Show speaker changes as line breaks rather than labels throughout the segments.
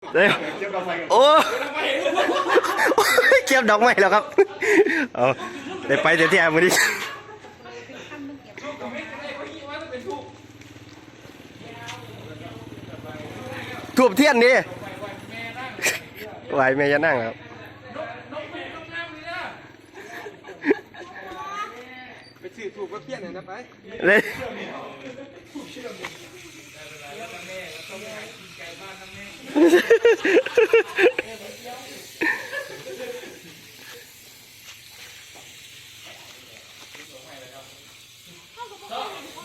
เดี๋ยวโอ้เก็บดอกไม้แล้วครับเอาได้ไปแต่ที่แอมวันนี้ทูบเทียนนี่ไหวแม่จะนั่งครับ
ไปซื้อถูกก็เพี้ยนเลยนะไป
เลย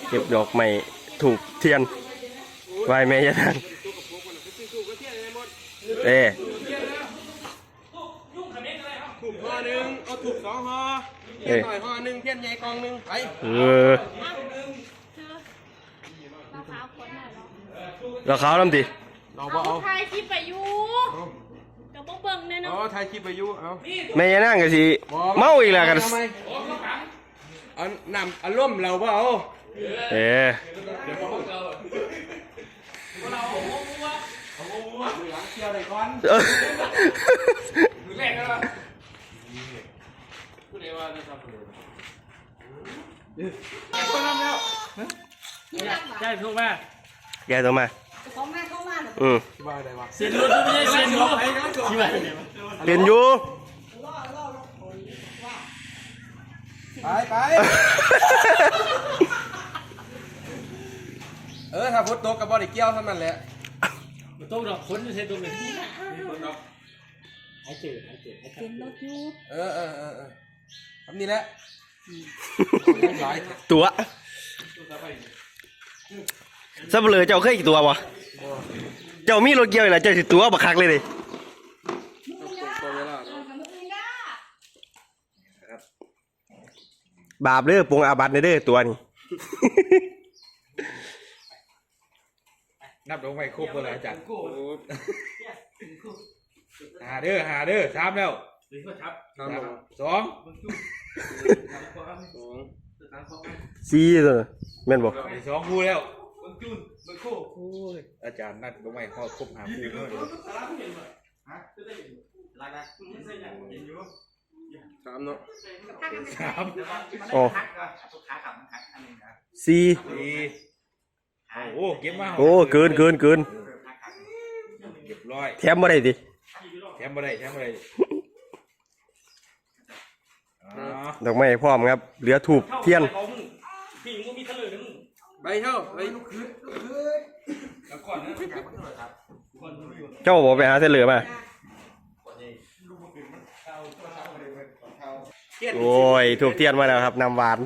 เก็บดอกไม้ถูกเทียนไหวแม่จะนั่ง
ไปซื้อถูกก็เพี้ยนเลยหมด
เอ้
ถูกห่อหนึ่งเอาถูกสองห่อเพี้ยนหน่อยห่อหนึ่งเพี้ยนใหญ่กองหนึ่งไป
เออเราเขาวน้ำดิ
เราบ่เอา
ถ่ายคลิปไปอยู่กับบ่เบิ่งแน่น
อ๋
อ
อนถ่ายคลิปไปอยู่เอา
แม่จะนั่งกันสิเมาอีกแล้วกัน
ทำไมเอาน้ำอารมณ์เราบ่เอา
เออ
เที่ยวไหนก่อน
เออ
แรกแล้ว
ใช่ถูกไหม
แกตัวมาอืม
บ้า ได้วะ
เสียนรู้ไม่ใช่เสียนรู้ที่ว่า
เปลี่ยนอยู่
ไปไปเออถ้าพุทโตกับบอดี้เกี่ยวเท่านั้นแหละ
ต้องดอกคนจะใช้ตรงนี้หายเจอหายเจอหายเจอ
เออเออเออเออทำนี่แหละหลาย
ตัวสับเลยเจ้าเคยกี่ตัววะ เจ้ามีรถเกี่ยวอีกแล้วเจ้าสิตัวบักคักเลยดิ
ตัวเวลา
บาปเด้อปรุงอาบัตในเด้อตัวนี้
นับลงไปครบเลยอาจารย์หาเด้อหาเด้อสามแล้ว
หรือว่าทับ
สามสองสอง
ซีตัวแม่นบอก
สองคู่แล้ว โอ้ยอาจารย์นัดลงไปเขาครบหาคู่เลยสามเนาะสาม
อ๋อซี
สี่โอ้เก็บมา
โอ้เกินเกินเกิน
เก็บร้อย
แถมมาได้ดิ
แถมมาได้แถมมาได้อ๋อ
ดอกไม้พร้อมครับ เหลือถูกเทียน
พี่มึงมีทะเลนึง
ใบเท่าใบลูกคืนแล้วก่อนนะ
เจ้าบอกไปหาเส้นเหลือมาโอ้ยถูกเทียนมาแล้วครับนำหวาน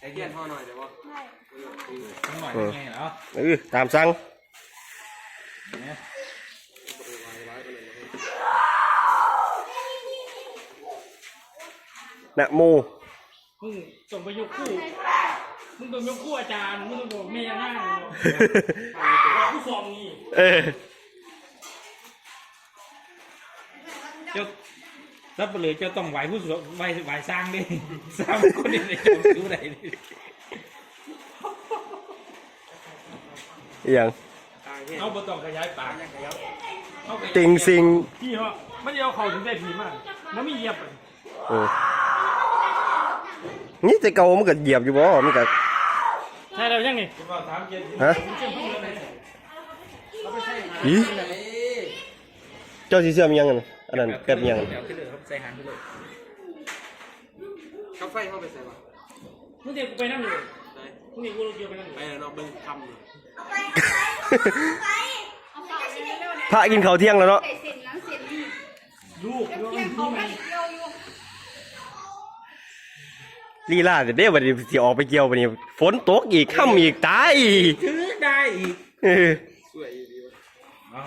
ไอ้เทียนห่อหน่อยเดี๋ยวว่า
หน่อยไงเหรอ
เออตามสั่งนะโม
มึงส่งไปยกคู่ มึงต้องยกคู่อาจารย์ มึงต้องบอกเมียนั่งผู้ฟองนี่
เออ
เจ้าถ้าไปเลยเจ้าต้องไหวผู้สไหวไหวสร้างดิสร้างคนนี้เลยดูไหนดิ
อหย่าง
เอาบต้องขยายปากเอาขยาย
ติงซิง
พี่เหรอไม่ได้เอาเข่าถึงได้ผีมากมันไม่เหยียบ
เออ นี่จะเกามันก็เหยียบอยู่บ่ มันก็
ใช่แล้วยังไง
ฮะอีเจ้าสีเสื้อมันยังไงอันนั้นแป๊บยัง
เดี๋ยวขึ้นเลยครับใส่หันไปเลย
กาแฟเข้าไปใส่ป่ะ
มึงเดี๋ยวกูไปนั่งเลยมึงเดี๋ยวกูเกี่ยวไปนั่ง
ไปเนาะเบิ่งทำอยู่
เอาเปล่าเร็วๆเนี่ย
พระกินข้าวเที่ยงแล้วเนาะ
ใส่เส้นนั้นเส้นนี้
ลูก
เดี๋ยว
ลูก
เที่ยงเขาไม่เกี่ยวอยู่
ลีลาเด้บัดนี้สิออกไปเกี่ยวบัดนี้ฝนตกอีกค่ำอีกตายอีก
ถือได้อีก
เออ
สวยดีวะ
อ๋อ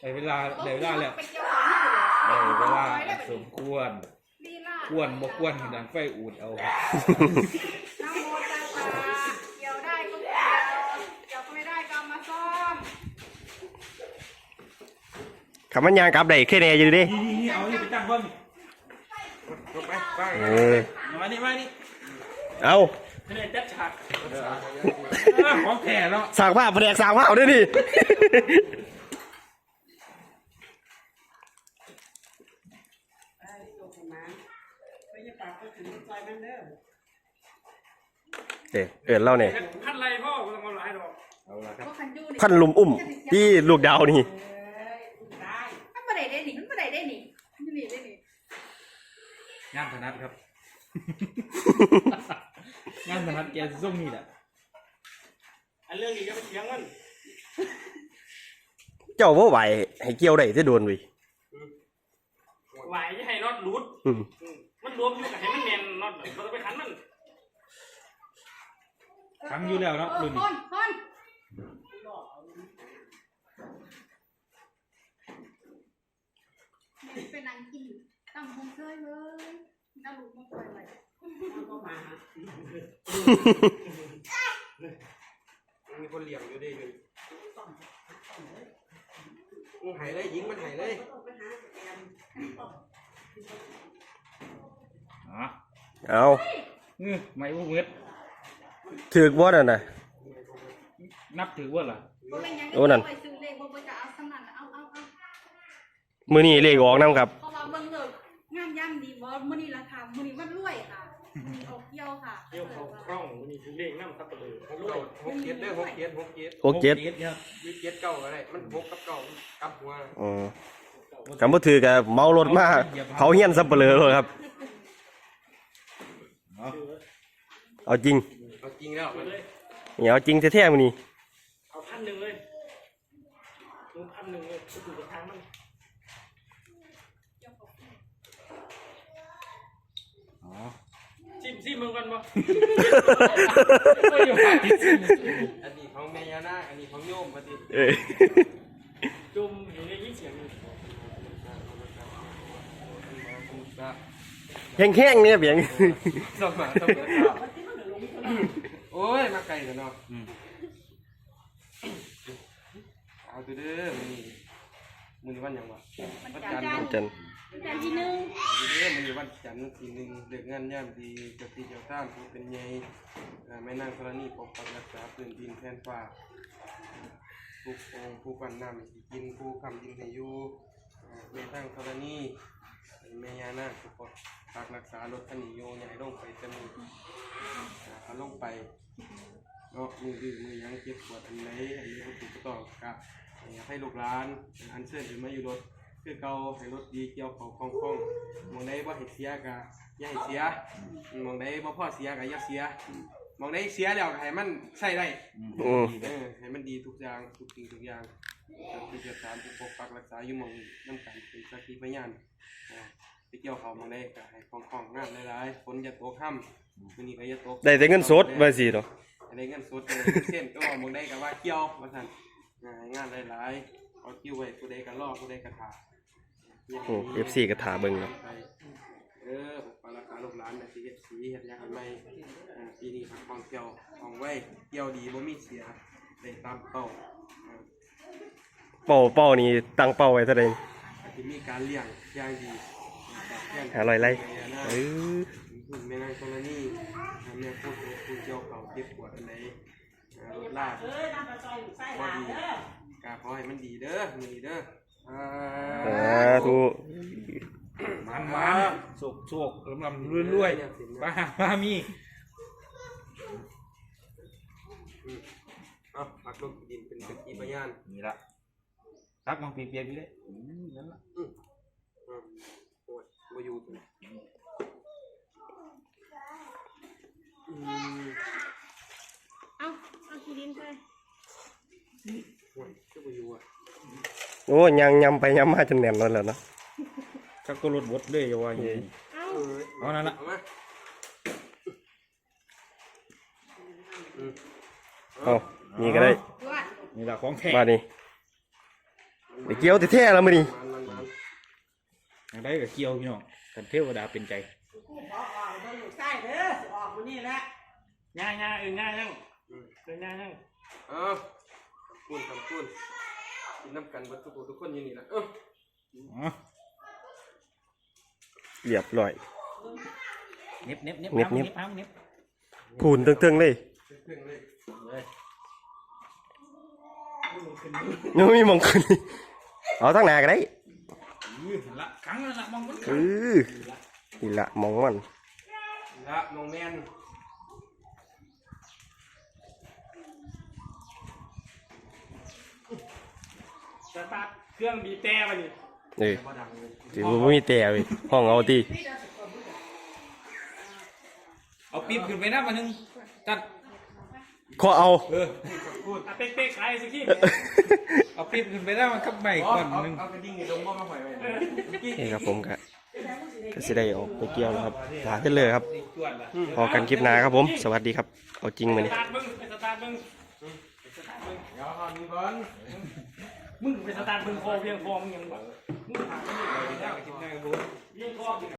ได้เวลาได้เวลาแล้ว
ไปเกี่ยวเขานี่เลย
ได้เวลาสมควร
ลีลา
ควรบ่ควรดังไฟอูดเอา
น้ำโมตัสสะเกี่ยวได้ก็เกี่ยวเกี่ยวไม่ได้ก็เอามาซ่อม
คำมันยางกลับได้แค่แน่อยู่เดิ
นี่นี่เอานี่ไปตั้งเพิ่ม
ลงไปไป
เออ
มา นี่มานี่
เอา
คะแนนจัดฉาก
ภาษาอย่างนี้
เออของแท้เนาะ
สร้างภาพแผนกสร้างภาพด้วยนี่
ได้ตัวของมันไปจะปากก็ถึงซอยมันเด้อ
เอ้ยเอินเล่าเนี่ย
พันไรพ่อกูต้องเอาหลายดอก
เอาละครับ
ก็คันยู
พันลุมอุ้มที่ลูกดาวนี่
เอ้ยได้
มันบ่ได้ได้นี่มันบ่ได้ได้นี่มันนี่ได้นี่
งานถนัดครับ
งานมันทัดแกส่งนี่แหละอันเรื่องนี้ก็ไปเถียงมัน
เจ้าว่าไหวให้เกี่ยวได้จะโดนเวิ
ไหวจะให้น็อตรูด
อืม
อืมมันรวมอยู่กับให้มันแน่นน็อตเราต้องไปขันมัน
ทำอยู่แล้วเนาะ
เออ
รุ่น
ค
นี้
นคนเป็นนางกินตั้งคงเคยเลย น่าลูกมันเคยเลย
มันก็มาหา
มีคนเลี้ยงอยู่ดิเลยหายเลยยิงมันหายเลย
ต้องไปหาแกน
อ๋อ
เอา
อือไม่พวกเม็ด
ถือกว่าน่ะนะ
นับถือว่าล่ะ
บ่เป็นหยัง
โอ้นั่น
ไปซื้อเลขบ่บ่จะเอาสำนันเอาเอาเอา
มือนี้เลขออกน้ำครับ
งานย่ำดีบ่มื้อนี้ราคามื้อนี้วันรวยค่ะมื้อนี้ออกเกี่ยวค่ะ
เดี๋ยวเขาคล่องมันนี่คือเลขน้ำทับไปเลย
หกเก้าหกเจ็ดเด้อหกเจ็ดหกเจ็ด
หกเจ็ด
ครับ
ยี่สิบเจ็ดเก้าก็ได้มันหกกับเก้ากลับหัว
อ๋อคำว่าถือกับเมารถมาเผาเฮี้ยนซับเปลือเลยครับ
อ๋อ
เอาจริง
เอาจริงแล้วมัน
เลย
อย่าเอาจริงแท้ๆมือนี้
เอาพันหนึ่งเลยลงพันหนึ่งเลยก็ถูกกับทางมัน
อ๋อ
ซิมซิมมึงกันบ่
อันนี้ของแม่ยานาคอันนี้ของโยมปฏิ
เอ้ย
จุ่มอยู่ในยิ่งเสียงอยู่
แห้งๆเนี่ยเบียง
สมาสมาโอ้ย มาไกลกันเนาะเอาตัวเด้อมันนี่มือนี้วันหยังวะวันจันทร์
วัน
เนาะ
จัน
แต่ที่หนึง
เอาตัวเด้มันนี่วันจันทร์ทีหนึ่งเด็กงานย่ำดีเจ้าที่เจ้าท่านผู้เป็นใหญ่อ่าแม่นางธรณีปกปักรักษาพื้นดินแผ่นฟ้าผู้คงผู้กันน้ำสิกินผู้คำยินให้อยู่อ่าแม่ตั้งธรณีแม่ยานาคผู้ปกปักรักษารถคันนี้โยใหญ่ลงไปจมูกอ่าเอาลงไปเนาะมือดื้อมือยังเจ็บปวดอันไหนอันนี้ก็ถูกต้องกะอยากให้ลูกหลานอันเชิญหรือมาอยู่รถ คือเก่าให้รถดีเกี่ยวของคล่องคล่องมองได้ว่าให้เสียกะอย่าให้เสียมองได้ว่าพ่อเสียกะอย่าเสียมองได้เสียแล้วก็ให้มันใช้ได้
อืม
เออให้มันดีทุกอย่างทุกสิ่งทุกอย่างจะที่จะตามที่ปกปักรักษาอยู่หมองน้ำกันเป็นสักขีพยานอ่าไปเกี่ยวเขาหมองได้ก็ให้คล่องคล่องๆงามหลายๆฝนจะตกค่ำวันนี้ก็จะตก
ได้แต่เงินสดมาสิเนาะ
ได้เงินสดเลยเส้นก็หมองได้ก็ว่าเกี่ยวว่าสั่นอ่าให้งานหลายๆ เอาคิวไว้ผู้ใดก็รอผู้ใดก็ถา
โอ้เอฟซีก็ถาเบิ่งเนาะ
ไปเออปกปักรักษาลูกหลานนะสิเฮ็ดสีเฮ็ดหยังให้ใหม่อ่าปีนี้ทำของเกี่ยวของไว้เกี่ยวดีบ่มีเสียได้ตามเป้าอ่า
เป้าเป้านี่ตั้งเป้าไว้เท่าใด
ที่มีการเลี้ยงอย่างดีแบบแค่
หาร้อยไร่เออ
คุณแม่นางกรณีแม่พูดพูดเกี่ยวเขาเจ็บปวดอันไหนอ่ารถลาก
เอ้ยน้ำปลาซอยอยู่ไส้หลานเด้ อกา
ขอให้มันดีเด้อมือนี้เด้ออ่า
สาธุ
มันมันโศกโศกลำลำรวยรวยๆบ้าบ้ามี
เอาปักลงดินเป็นสักขีพยาน
นี่ละรักมังเปียกๆอยู่เลยอืมนั่นละ
อืมโอ้ยมาอยู่ตัวอืม
เอาเอาขี้ดินไป
โอ้ยก็มาอยู่อะ
โอ้ยังยำไปยำมาจนแน่นแล้วแหล้วเนาะ
ชักก็รถบดเลยอย่าว่าอย่างนี้
เอา
เอ้ย
เอานั่นละ
เอามาอืม
เอานี่ก็ได้
ด้วย
นี่ละของแท้
มานี่ไปเกี่ยวแท้ๆแล้วมื้อนี้
มันมันมัน
อย่างไรกับเกี่ยวพี่น้องกันเทวดาเป็นใจ
กูขอออกเด้ออยู่ไส้เด้อสิออกมื้อนี้แหละ
ง่ายง่ายเออง่ายยังเออง่ายยัง
เอาขอบคุณขอบคุณ กินน้ำกันเบัดทุกทุกคนอยู่นี่แหละเออ
อ๋อ
เรียบร้อย
เน็บเน็บเน็บ
เน็บ
น้ำ
เน็บ
เน็บน้ำเน็บ
ง
พูนตึงๆเลย
เครื่องเลย
ยังมีมองขึ้นเอาทั้งหน้าก็ได้
อื้อละครั้งละละมองมัน
เออนี่ละมองมัน
ละน้องแมน
ตาร์ทเครื่องบีบแต่มาดิ
เออ
บ่ดังเลย
ถือว่าไม่มีแต่เว้ยห้องเอาตี
เอาปี๊บขึ้นไปหน้ามาหนึ่งจัด
ขอเอา
เออ
อะเป๊กๆใครสักที
เอาปี๊บขึ้นไปหน้ามันกับใหม่
เอา
ก่อน
เอา
หนึ่ง
เอากระดิ่งนี่ลงบ่มาหอยไว้
นี่ครับผมก็ก็สิได้ออกไปเกี่ยวแล้วครับหาได้เลยครับ
จวดละ
พอกันคลิปหน้าครับผม สวัสดีครับ เอาจริงมา
ส
นี่
ตาร์ทมึงไปสตาร์ทมึงไปสตาร์ทมึง
เดี๋ยวเอานี่ก่อน
มึงไปสตาร์ทมึงคอเพียงคอมึงยังมึงถามมึง
เอาไปหน้าไปกินหน้ากับผม
เพียงคอ